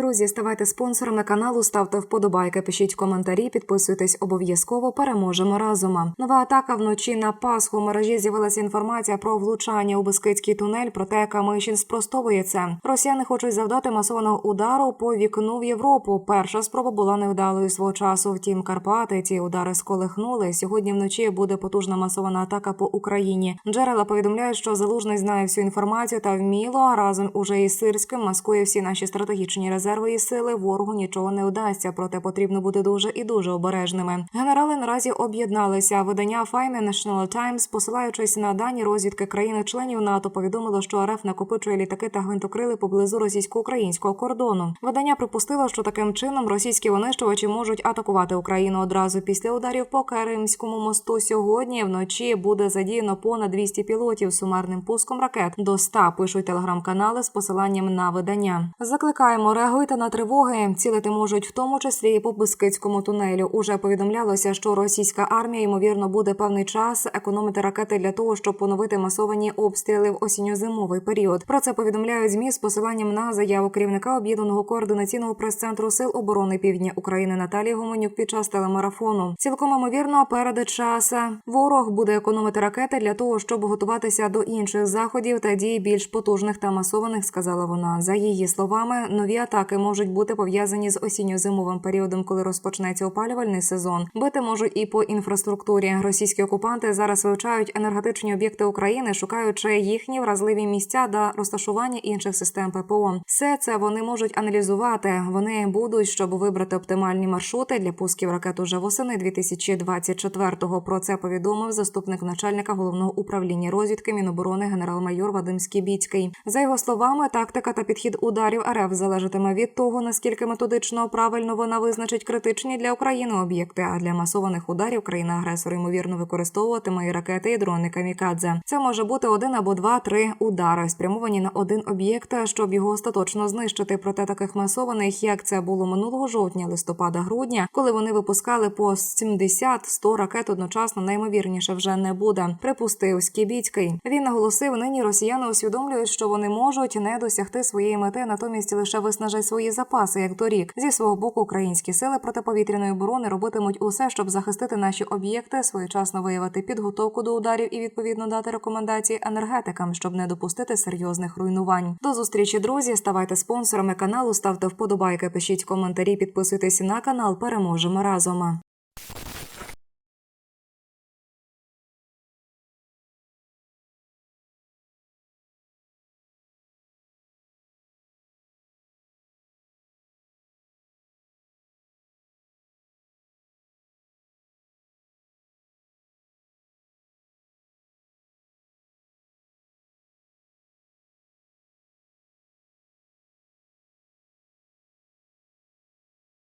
друзі, ставайте спонсорами каналу, ставте вподобайки, пишіть коментарі, підписуйтесь обов'язково. Переможемо разом. Нова атака вночі на Пасху. У мережі з'явилася інформація про влучання у Бескидський тунель. Проте Камишин спростовує це. Росіяни хочуть завдати масованого удару по вікну в Європу. Перша спроба була невдалою свого часу. Втім, Карпати ці удари сколихнули. Сьогодні вночі буде потужна масована атака по Україні. Джерела повідомляють, що залужний знає всю інформацію та вміло разом уже із Сирським маскує всі наші стратегічні резерви і сили. Ворогу нічого не вдасться, проте потрібно бути дуже і дуже обережними. Генерали наразі об'єдналися. Видання Financial Times, посилаючись на дані розвідки країни-членів НАТО, повідомило, що РФ накопичує літаки та гвинтокрили поблизу російсько-українського кордону. Видання припустило, що таким чином російські винищувачі можуть атакувати Україну одразу після ударів по Керимському мосту. Сьогодні вночі буде задіяно понад 200 пілотів сумарним пуском ракет до 100, пишуть телеграм-канали з посиланням на видання. Закликаємо реагуйте на тривоги. Цілити можуть в тому числі і по Бескидському тунелю. Уже повідомлялося, що російська армія ймовірно буде певний час економити ракети для того, щоб поновити масовані обстріли в осінньо-зимовий період. Про це повідомляють змі з посиланням на заяву керівника об'єднаного координаційного прес-центру сил оборони Півдня України Наталії Гомонюк під час телемарафону. Цілком ймовірно, перед час ворог буде економити ракети для того, щоб готуватися до інших заходів та дій більш потужних та масованих, сказала вона. За її словами, нові атаки можуть бути пов'язані з осінньо-зимовим періодом, коли розпочнеться опалювальний сезон. Бити можуть і по інфраструктурі. Російські окупанти зараз вивчають енергетичні об'єкти України, шукаючи їхні вразливі місця та розташування інших систем ППО. Все це вони можуть аналізувати. Вони будуть, щоб вибрати оптимальні маршрути для пусків ракет уже восени 2024-го. Про це повідомив заступник начальника головного управління розвідки Міноборони генерал-майор Вадим Скібіцький. За його словами, тактика та підхід ударів РФ залежатиме від того, наскільки методично правильно вона визначить критичні для України об'єкти. А для масованих ударів країна агресор ймовірно використовуватиме і ракети, і дрони камікадзе. Це може бути один або два-три удари, спрямовані на один об'єкт, щоб його остаточно знищити. Проте таких масованих, як це було минулого жовтня, листопада, грудня, коли вони випускали по 70-100 ракет одночасно, наймовірніше вже не буде. Припустив Скібіцький. Він наголосив, нині росіяни усвідомлюють, що вони можуть не досягти своєї мети, натомість лише виснажать свої запаси, як торік. Зі свого боку, українські сили протиповітряної оборони робитимуть усе, щоб захистити наші об'єкти, своєчасно виявити підготовку до ударів і відповідно дати рекомендації енергетикам, щоб не допустити серйозних руйнувань. До зустрічі, друзі. Ставайте спонсорами каналу, ставте вподобайки, пишіть коментарі, підписуйтесь на канал. Переможемо разом.